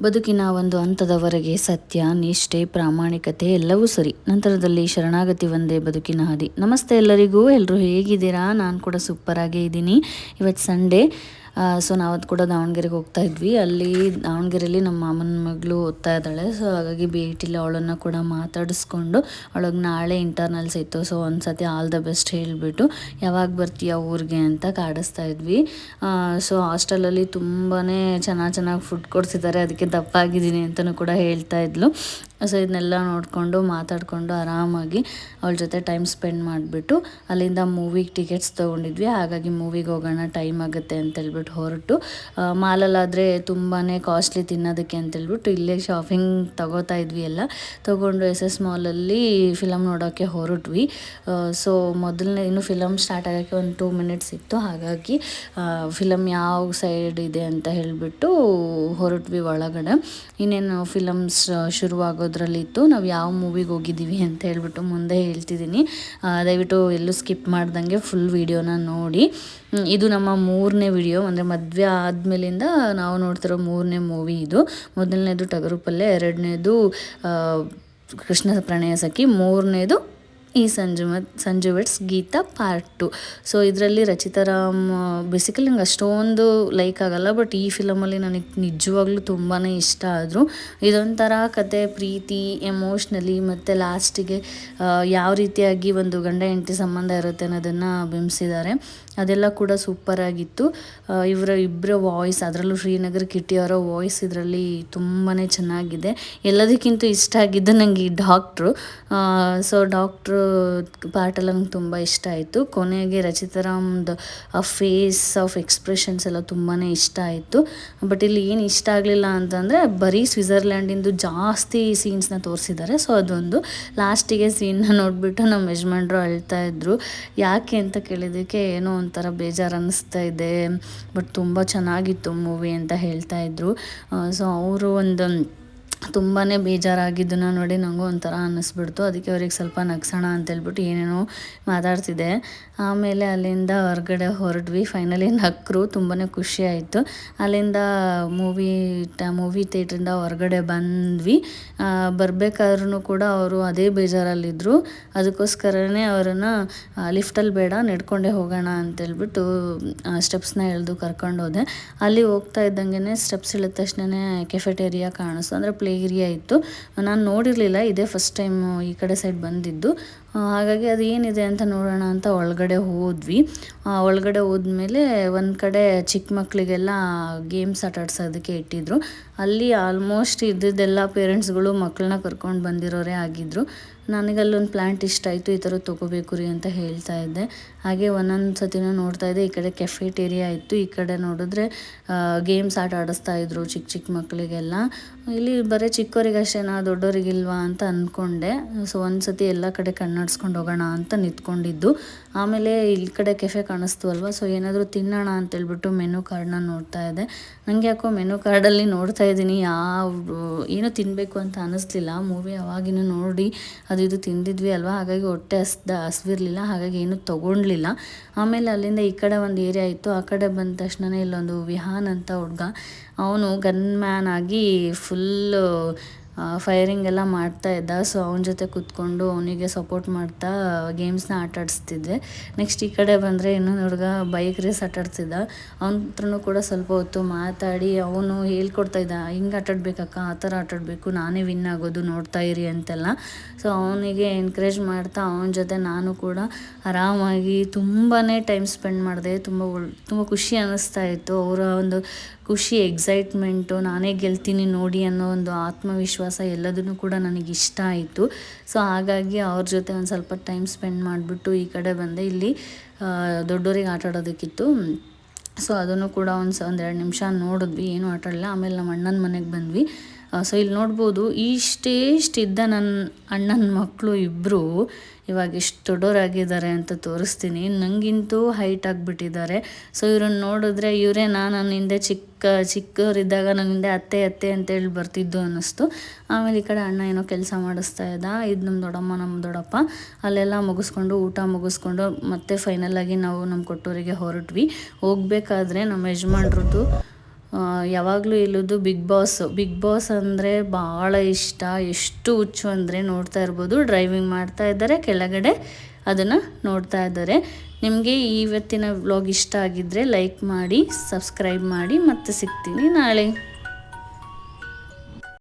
ಬದುಕಿನ ಒಂದು ಹಂತದವರೆಗೆ ಸತ್ಯ, ನಿಷ್ಠೆ, ಪ್ರಾಮಾಣಿಕತೆ ಎಲ್ಲವೂ ಸರಿ. ನಂತರದಲ್ಲಿ ಶರಣಾಗತಿ ಒಂದೇ ಬದುಕಿನ ಹಾದಿ. ನಮಸ್ತೆ ಎಲ್ಲರಿಗೂ. ಎಲ್ಲರೂ ಹೇಗಿದ್ದೀರಾ? ನಾನು ಕೂಡ ಸೂಪರಾಗೇ ಇದ್ದೀನಿ. ಇವತ್ತು ಸಂಡೇ ಸೊ ನಾವತ್ತು ಕೂಡ ದಾವಣಗೆರೆಗೆ ಹೋಗ್ತಾ ಇದ್ವಿ. ಅಲ್ಲಿ ದಾವಣಗೆರೆಯಲ್ಲಿ ನಮ್ಮ ಮಾಮನ ಮಗಳು ಓದ್ತಾ ಇದ್ದಾಳೆ. ಸೊ ಹಾಗಾಗಿ ಭೇಟಿಲಿ ಅವಳನ್ನು ಕೂಡ ಮಾತಾಡಿಸ್ಕೊಂಡು ಅವಳಿಗೆ ನಾಳೆ ಇಂಟರ್ನಲ್ಸ್ ಇತ್ತು. ಸೊ ಒಂದು ಸತಿ ಆಲ್ ದ ಬೆಸ್ಟ್ ಹೇಳಿಬಿಟ್ಟು ಯಾವಾಗ ಬರ್ತೀಯ ಊರಿಗೆ ಅಂತ ಕಾಡಿಸ್ತಾ ಇದ್ವಿ. ಸೊ ಹಾಸ್ಟೆಲಲ್ಲಿ ತುಂಬಾ ಚೆನ್ನಾಗಿ ಚೆನ್ನಾಗಿ ಫುಡ್ ಕೊಡ್ಸಿದ್ದಾರೆ. ಅದಕ್ಕೆ ದಪ್ಪಾಗಿದ್ದೀನಿ ಅಂತಲೂ ಕೂಡ ಹೇಳ್ತಾ ಇದ್ಲು. ಸೊ ಇದನ್ನೆಲ್ಲ ನೋಡಿಕೊಂಡು ಮಾತಾಡಿಕೊಂಡು ಆರಾಮಾಗಿ ಅವಳ ಜೊತೆ ಟೈಮ್ ಸ್ಪೆಂಡ್ ಮಾಡಿಬಿಟ್ಟು ಅಲ್ಲಿಂದ ಮೂವಿಗೆ ಟಿಕೆಟ್ಸ್ ತೊಗೊಂಡಿದ್ವಿ. ಹಾಗಾಗಿ ಮೂವಿಗೆ ಹೋಗೋಣ ಟೈಮ್ ಆಗುತ್ತೆ ಅಂತೇಳ್ಬಿಟ್ಟು ಹೊರಟು. ಮಾಲಲ್ಲಾದರೆ ತುಂಬಾ ಕಾಸ್ಟ್ಲಿ ತಿನ್ನೋದಕ್ಕೆ ಅಂತೇಳ್ಬಿಟ್ಟು ಇಲ್ಲೇ ಶಾಪಿಂಗ್ ತಗೋತಾ ಇದ್ವಿ ಎಲ್ಲ. ತೊಗೊಂಡು ಎಸ್ ಎಸ್ ಮಾಲಲ್ಲಿ ಫಿಲಮ್ ನೋಡೋಕ್ಕೆ ಹೊರಟ್ವಿ. ಸೊ ಮೊದಲನೇ ಇನ್ನು ಫಿಲಮ್ ಸ್ಟಾರ್ಟ್ ಆಗೋಕ್ಕೆ ಒಂದು ಟೂ ಮಿನಿಟ್ಸ್ ಇತ್ತು. ಹಾಗಾಗಿ ಫಿಲಮ್ ಯಾವ ಸೈಡ್ ಇದೆ ಅಂತ ಹೇಳಿಬಿಟ್ಟು ಹೊರಟ್ವಿ ಒಳಗಡೆ. ಇನ್ನೇನು ಫಿಲಮ್ಸ್ ಶುರುವಾಗೋದ್ರಲ್ಲಿತ್ತು ನಾವು ಯಾವ ಮೂವಿಗೆ ಹೋಗಿದ್ದೀವಿ ಅಂತ ಹೇಳ್ಬಿಟ್ಟು ಮುಂದೆ ಹೇಳ್ತಿದ್ದೀನಿ. ದಯವಿಟ್ಟು ಎಲ್ಲೂ ಸ್ಕಿಪ್ ಮಾಡ್ದಂಗೆ ಫುಲ್ ವೀಡಿಯೋನ ನೋಡಿ. ಇದು ನಮ್ಮ ಮೂರನೇ ವಿಡಿಯೋ ಅಂದರೆ ಮದುವೆ ಆದಮೇಲಿಂದ ನಾವು ನೋಡ್ತಿರೋ ಮೂರನೇ ಮೂವಿ ಇದು. ಮೊದಲನೇದು ಟಗರು ಪಲ್ಯ ಎರಡನೇದು ಕೃಷ್ಣ ಪ್ರಣಯ ಸಖಿ, ಮೂರನೇದು ಈ ಸಂಜು ಮತ್ತು Sanju weds Geetha part two. So ಇದರಲ್ಲಿ ರಚಿತಾ ರಾಮ್ ಬೇಸಿಕಲಿ ನಂಗೆ ಅಷ್ಟೊಂದು ಲೈಕ್ ಆಗಲ್ಲ ಬಟ್ ಈ ಫಿಲಮಲ್ಲಿ ನನಗೆ ನಿಜವಾಗ್ಲೂ ತುಂಬಾ ಇಷ್ಟ ಆದರು. ಇದೊಂಥರ ಕತೆ, ಪ್ರೀತಿ ಎಮೋಷ್ನಲಿ ಮತ್ತು ಲಾಸ್ಟಿಗೆ ಯಾವ ರೀತಿಯಾಗಿ ಒಂದು ಗಂಡ ಹೆಂಡತಿ ಸಂಬಂಧ ಇರುತ್ತೆ ಅನ್ನೋದನ್ನು ಬಿಂಬಿಸಿದ್ದಾರೆ. ಅದೆಲ್ಲ ಕೂಡ ಸೂಪರಾಗಿತ್ತು ಇವರ ಇಬ್ಬರ ವಾಯ್ಸ್ ಅದರಲ್ಲೂ ಶ್ರೀನಗರ್ ಕಿಟ್ಟಿಯವರ ವಾಯ್ಸ್ ಇದರಲ್ಲಿ ತುಂಬಾ ಚೆನ್ನಾಗಿದೆ. ಎಲ್ಲದಕ್ಕಿಂತ ಇಷ್ಟ ಆಗಿದ್ದು ನನಗೆ ಡಾಕ್ಟ್ರು ಸೊ ಡಾಕ್ಟ್ರು ಪಾರ್ಟೆಲ್ಲ ನಂಗೆ ತುಂಬ ಇಷ್ಟ ಆಯಿತು. ಕೊನೆಗೆ ರಚಿತಾರಾಮ್ದು ಆ ಫೇಸ್ ಆಫ್ ಎಕ್ಸ್ಪ್ರೆಷನ್ಸ್ ಎಲ್ಲ ತುಂಬಾ ಇಷ್ಟ ಆಯಿತು. ಬಟ್ ಇಲ್ಲಿ ಏನು ಇಷ್ಟ ಆಗಲಿಲ್ಲ ಅಂತಂದರೆ ಬರೀ ಸ್ವಿಝರ್ಲ್ಯಾಂಡಿಂದು ಜಾಸ್ತಿ ಸೀನ್ಸ್ನ ತೋರಿಸಿದ್ದಾರೆ. ಸೊ ಅದೊಂದು ಲಾಸ್ಟಿಗೆ ಸೀನ್ನ ನೋಡಿಬಿಟ್ಟು ನಮ್ಮ ಯಜಮಾನ್ರು ಅಳ್ತಾ ಇದ್ರು. ಯಾಕೆ ಅಂತ ಕೇಳಿದ್ದಕ್ಕೆ ಏನೋ ಒಂಥರ ಬೇಜಾರು ಅನ್ನಿಸ್ತಾ ಇದೆ. ಬಟ್ ತುಂಬ ಚೆನ್ನಾಗಿತ್ತು ಮೂವಿ ಅಂತ ಹೇಳ್ತಾ ಇದ್ರು. ಸೊ ಅವರು ಒಂದು ತುಂಬಾ ಬೇಜಾರಾಗಿದ್ದನ್ನು ನೋಡಿ ನನಗೂ ಒಂಥರ ಅನ್ನಿಸ್ಬಿಡ್ತು. ಅದಕ್ಕೆ ಅವ್ರಿಗೆ ಸ್ವಲ್ಪ ನಗ್ಸೋಣ ಅಂತೇಳ್ಬಿಟ್ಟು ಏನೇನೋ ಮಾತಾಡ್ತಿದ್ದೆ. ಆಮೇಲೆ ಅಲ್ಲಿಂದ ಹೊರಗಡೆ ಹೊರಟ್ವಿ. ಫೈನಲಿ ನಕ್ಕರು ತುಂಬಾ ಖುಷಿ ಆಯಿತು. ಅಲ್ಲಿಂದ ಮೂವಿ ಟ ಮೂವಿ ಥಿಯೇಟ್ರಿಂದ ಹೊರಗಡೆ ಬಂದ್ವಿ. ಬರಬೇಕಾದ್ರೂ ಕೂಡ ಅವರು ಅದೇ ಬೇಜಾರಲ್ಲಿದ್ದರು ಅದಕ್ಕೋಸ್ಕರನೇ ಅವರನ್ನು ಲಿಫ್ಟಲ್ಲಿ ಬೇಡ, ನಡ್ಕೊಂಡೇ ಹೋಗೋಣ ಅಂತೇಳ್ಬಿಟ್ಟು ಸ್ಟೆಪ್ಸ್ನ ಎಳೆದು ಕರ್ಕೊಂಡು ಹೋದೆ ಅಲ್ಲಿ ಹೋಗ್ತಾ ಇದ್ದಂಗೆ ಸ್ಟೆಪ್ಸ್ ಇಳಿದ ತಕ್ಷಣ ಕೆಫೆಟೇರಿಯಾ ಕಾಣಿಸ್ತು. ಅಂದರೆ ಪ್ಲೇ ಏರಿಯಾ ಇತ್ತು. ನಾನು ನೋಡಿರಲಿಲ್ಲ, ಇದೇ ಫಸ್ಟ್ ಟೈಮ್ ಈ ಕಡೆ ಸೈಡ್ ಬಂದಿದ್ದು. ಹಾಗಾಗಿ ಅದು ಏನಿದೆ ಅಂತ ನೋಡೋಣ ಅಂತ ಒಳಗಡೆ ಹೋದ್ವಿ. ಒಳಗಡೆ ಹೋದ್ಮೇಲೆ ಒಂದು ಕಡೆ ಚಿಕ್ಕ ಮಕ್ಕಳಿಗೆಲ್ಲ ಗೇಮ್ಸ್ ಆಟ ಆಡ್ಸೋದಕ್ಕೆ ಇಟ್ಟಿದ್ರು. ಅಲ್ಲಿ ಆಲ್ಮೋಸ್ಟ್ ಇದ್ದಿದ್ದೆಲ್ಲ ಪೇರೆಂಟ್ಸ್ಗಳು ಮಕ್ಕಳನ್ನ ಕರ್ಕೊಂಡು ಬಂದಿರೋರೇ ಆಗಿದ್ದರು ನನಗೆ ಅಲ್ಲೊಂದು ಪ್ಲ್ಯಾಂಟ್ ಇಷ್ಟ ಆಯಿತು, ಈ ಥರ ತೊಗೋಬೇಕು ರೀ ಅಂತ ಹೇಳ್ತಾ ಇದ್ದೆ. ಹಾಗೆ ಒಂದೊಂದು ಸತಿನೂ ನೋಡ್ತಾ ಇದ್ದೆ, ಈ ಕಡೆ ಕೆಫೆಟೇರಿಯಾ ಇತ್ತು, ಈ ಕಡೆ ನೋಡಿದ್ರೆ ಗೇಮ್ಸ್ ಆಟ ಆಡಿಸ್ತಾ ಇದ್ರು ಚಿಕ್ಕ ಚಿಕ್ಕ ಮಕ್ಕಳಿಗೆಲ್ಲ ಇಲ್ಲಿ ಬರೀ ಚಿಕ್ಕವರಿಗಷ್ಟೇನಾ ದೊಡ್ಡವರಿಗಿಲ್ವಾ ಅಂತ ಅಂದ್ಕೊಂಡೆ ಸೊ, ಒಂದು ಸತಿ ಎಲ್ಲ ಕಡೆ ಕಣ್ಣಾಡ್ಸ್ಕೊಂಡು ಹೋಗೋಣ ಅಂತ ನಿಂತ್ಕೊಂಡಿದ್ದು. ಆಮೇಲೆ ಇಲ್ಲಿ ಕಡೆ ಕೆಫೆ ಕಾಣಿಸ್ತು ಅಲ್ವಾ, ಸೊ ಏನಾದರೂ ತಿನ್ನೋಣ ಅಂತೇಳ್ಬಿಟ್ಟು ಮೆನು ಕಾರ್ಡ್ನ ನೋಡ್ತಾ ಇದ್ದೆ. ನನಗೆ ಯಾಕೋ ಮೆನು ಕಾರ್ಡಲ್ಲಿ ನೋಡ್ತಾ ಇದ್ದೀನಿ, ಯಾವ, ಏನೋ ತಿನ್ನಬೇಕು ಅಂತ ಅನ್ನಿಸ್ಲಿಲ್ಲ ಮೂವಿ ಅವಾಗಿನೂ ನೋಡಿ ಇದು ತಿಂದಿದ್ವಿ ಅಲ್ವಾ? ಹಾಗಾಗಿ ಹೊಟ್ಟೆ ಹಸ್ದ ಹಸ್ವಿರಲಿಲ್ಲ, ಹಾಗಾಗಿ ಏನೂ ತೊಗೊಂಡ್ಲಿಲ್ಲ. ಆಮೇಲೆ ಅಲ್ಲಿಂದ ಈ ಕಡೆ ಒಂದು ಏರಿಯಾ ಇತ್ತು. ಆ ಕಡೆ ಬಂದ ತಕ್ಷಣನೇ ಇಲ್ಲೊಂದು ವಿಹಾನ್ ಅಂತ ಹುಡುಗ. ಅವನು ಗನ್ ಮ್ಯಾನ್ ಆಗಿ ಫುಲ್ಲು ಫೈರಿಂಗ್ ಎಲ್ಲ ಮಾಡ್ತಾ ಇದ್ದ. ಸೊ ಅವನ ಜೊತೆ ಕೂತ್ಕೊಂಡು ಅವನಿಗೆ ಸಪೋರ್ಟ್ ಮಾಡ್ತಾ ಗೇಮ್ಸ್ನ ಆಟಾಡಿಸ್ತಿದ್ದೆ ನೆಕ್ಸ್ಟ್ ಈ ಕಡೆ ಬಂದರೆ ಇನ್ನೊಂದು ಹುಡುಗ ಬೈಕ್ ರೇಸ್ ಆಟ ಆಡ್ತಿದ್ದ. ಅವನ ಕೂಡ ಸ್ವಲ್ಪ ಹೊತ್ತು ಮಾತಾಡಿ ಅವನು ಹೇಳ್ಕೊಡ್ತಾ ಇದ್ದ, ಹಿಂಗೆ ಆಟಾಡ್ಬೇಕಕ್ಕ ಆ ಥರ ಆಟಾಡಬೇಕು ನಾನೇ ವಿನ್ ಆಗೋದು ನೋಡ್ತಾ ಇರಿ ಅಂತೆಲ್ಲ. ಸೊ ಅವನಿಗೆ ಎನ್ಕರೇಜ್ ಮಾಡ್ತಾ ಅವನ ಜೊತೆ ನಾನು ಕೂಡ ಆರಾಮಾಗಿ ತುಂಬಾ ಟೈಮ್ ಸ್ಪೆಂಡ್ ಮಾಡಿದೆ. ತುಂಬ ತುಂಬ ಖುಷಿ ಅನ್ನಿಸ್ತಾ ಇತ್ತು. ಅವರ ಒಂದು ಖುಷಿ ಎಕ್ಸೈಟ್ಮೆಂಟು, ನಾನೇ ಗೆಲ್ತೀನಿ ನೋಡಿ ಅನ್ನೋ ಒಂದು ಆತ್ಮವಿಶ್ವಾಸ ಎಲ್ಲದನ್ನು ಕೂಡ ನನಗೆ ಇಷ್ಟ ಆಯಿತು. ಸೊ, ಹಾಗಾಗಿ ಅವ್ರ ಜೊತೆ ಒಂದು ಸ್ವಲ್ಪ ಟೈಮ್ ಸ್ಪೆಂಡ್ ಮಾಡಿಬಿಟ್ಟು ಈ ಕಡೆ ಬಂದೆ. ಇಲ್ಲಿ ದೊಡ್ಡೋರಿಗೆ ಆಟ ಆಡೋದಕ್ಕಿತ್ತು. ಸೊ, ಅದನ್ನು ಕೂಡ ಒಂದು ಒಂದೆರಡು ನಿಮಿಷ ನೋಡಿದ್ವಿ. ಏನೂ ಆಟಾಡಲ್ಲ ಆಮೇಲೆ ನಮ್ಮ ಅಣ್ಣನ ಮನೆಗೆ ಬಂದ್ವಿ. ಸೊ ಇಲ್ಲಿ ನೋಡ್ಬೋದು ಇದ್ದ ನನ್ನ ಅಣ್ಣನ ಮಕ್ಕಳು ಇಬ್ಬರು ಇವಾಗ ಎಷ್ಟು ದೊಡ್ಡವರಾಗಿದ್ದಾರೆ ಅಂತ ತೋರಿಸ್ತೀನಿ. ನನಗಿಂತೂ ಹೈಟ್ ಆಗಿಬಿಟ್ಟಿದ್ದಾರೆ. ಸೊ ಇವ್ರನ್ನ ನೋಡಿದ್ರೆ ಇವರೇ ನಾನು ನನ್ನ ಹಿಂದೆ ಚಿಕ್ಕ, ಚಿಕ್ಕವರಿದ್ದಾಗ ನನ್ನ ಹಿಂದೆ ಅತ್ತೆ ಅತ್ತೆ ಅಂತೇಳಿ ಬರ್ತಿದ್ದು ಅನ್ನಿಸ್ತು. ಆಮೇಲೆ ಈ ಕಡೆ ಅಣ್ಣ ಏನೋ ಕೆಲಸ ಮಾಡಿಸ್ತಾ ಇದ್ದ. ಇದು ನಮ್ಮ ದೊಡ್ಡಮ್ಮ ನಮ್ಮ ದೊಡ್ಡಪ್ಪ. ಅಲ್ಲೆಲ್ಲ ಮುಗಿಸ್ಕೊಂಡು, ಊಟ ಮುಗಿಸ್ಕೊಂಡು ಮತ್ತೆ ಫೈನಲಾಗಿ ನಾವು ನಮ್ಮ ಕೊಟ್ಟೂರಿಗೆ ಹೊರಟ್ವಿ. ಹೋಗಬೇಕಾದ್ರೆ ನಮ್ಮ ಯಜಮಾನ್ರದ್ದು ಯಾವಾಗಲೂ ಇಲ್ಲದು ಬಿಗ್ ಬಾಸ್. ಬಿಗ್ ಬಾಸ್ ಅಂದರೆ ಭಾಳ ಇಷ್ಟ. ಎಷ್ಟು ಹುಚ್ಚು ಅಂದರೆ ನೋಡ್ತಾ ಇರ್ಬೋದು. ಡ್ರೈವಿಂಗ್ ಮಾಡ್ತಾ ಇದ್ದಾರೆ. ಕೆಳಗಡೆ ಅದನ್ನು ನೋಡ್ತಾ ಇದ್ದಾರೆ. ನಿಮಗೆ ಇವತ್ತಿನ ವ್ಲಾಗ್ ಇಷ್ಟ ಆಗಿದ್ದರೆ ಲೈಕ್ ಮಾಡಿ ಸಬ್ಸ್ಕ್ರೈಬ್ ಮಾಡಿ ಮತ್ತೆ ಸಿಗ್ತೀನಿ ನಾಳೆ.